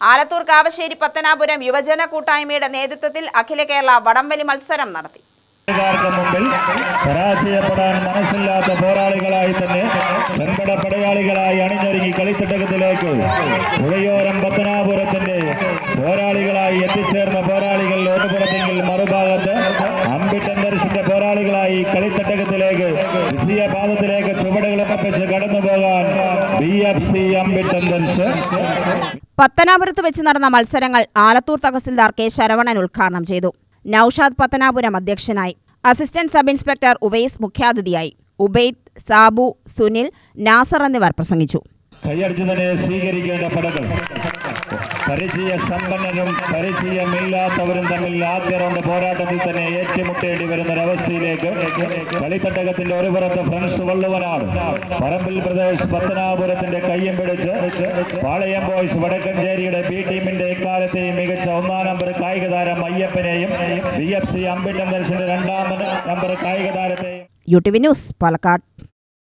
ആലത്തൂർ കാവശ്ശേരി പത്തനാപുരം യുവജന കൂട്ടായ്മയുടെ നേതൃത്വത്തിൽ അഖില കേരള വടംവലി മത്സരം നടത്തി. മുമ്പിൽ പരാജയപ്പെടാൻ മനസ്സില്ലാത്ത പോരാളികളായി തന്നെ സങ്കട പടയാളികളായി അണിഞ്ഞൊരുങ്ങി കളിത്തട്ടകത്തിലേക്ക് പുഴയോരം പത്തനാപുരത്തിന്റെ പോരാളികളായി എത്തിച്ചേർന്ന പോരാളികൾ ഓട്ടുപുറത്തെങ്കിൽ മറുഭാഗത്ത് അമ്പിട്ടൻ ദർശിന്റെ പോരാളികളായി കളിത്തട്ടകത്തിലേക്ക് വിജയപാദത്തിലേക്ക് ചുവടുകളൊപ്പിച്ച് കടന്നു പോകാൻ പത്തനാപുരത്ത് വെച്ച് നടന്ന മത്സരങ്ങൾ ആലത്തൂർ തഹസിൽദാർ കെ ശരവണൻ ഉദ്ഘാടനം ചെയ്തു. നൌഷാദ് പത്തനാപുരം അധ്യക്ഷനായി. അസിസ്റ്റന്റ് സബ് ഇൻസ്പെക്ടർ ഉവൈസ് മുഖ്യാതിഥിയായി. ഉബൈദ് സാബു സുനിൽ നാസർ എന്നിവർ പ്രസംഗിച്ചു. കൈയടിച്ച് സ്വീകരിക്കേണ്ട പടകൾ പരിചയ സമ്പന്നരും പരിചയമില്ലാത്തവരും തമ്മിൽ ആദ്യ റൗണ്ട് പോരാട്ടത്തിൽ തന്നെ ഏറ്റുമുട്ടേണ്ടി വരുന്ന ഒരവസ്ഥയിലേക്ക് കളിപ്പെട്ടകത്തിന്റെ ഒരു പുറത്ത് ഫ്രണ്ട്സ് വള്ളുവനാണ് പറമ്പിൽ പ്രദേശ് പത്തനാപുരത്തിന്റെ കയ്യം പിടിച്ച് പാളയം ബോയ്സ് വടക്കഞ്ചേരിയുടെ ബി ടീമിന്റെ എക്കാലത്തെയും മികച്ച ഒന്നാം നമ്പർ കായിക താരം അയ്യപ്പനെയും ബി എഫ് സി അമ്പിട്ടൻ ദർശന്റെ രണ്ടാം നമ്പർ കായിക താരത്തെയും U T V news Palakkad.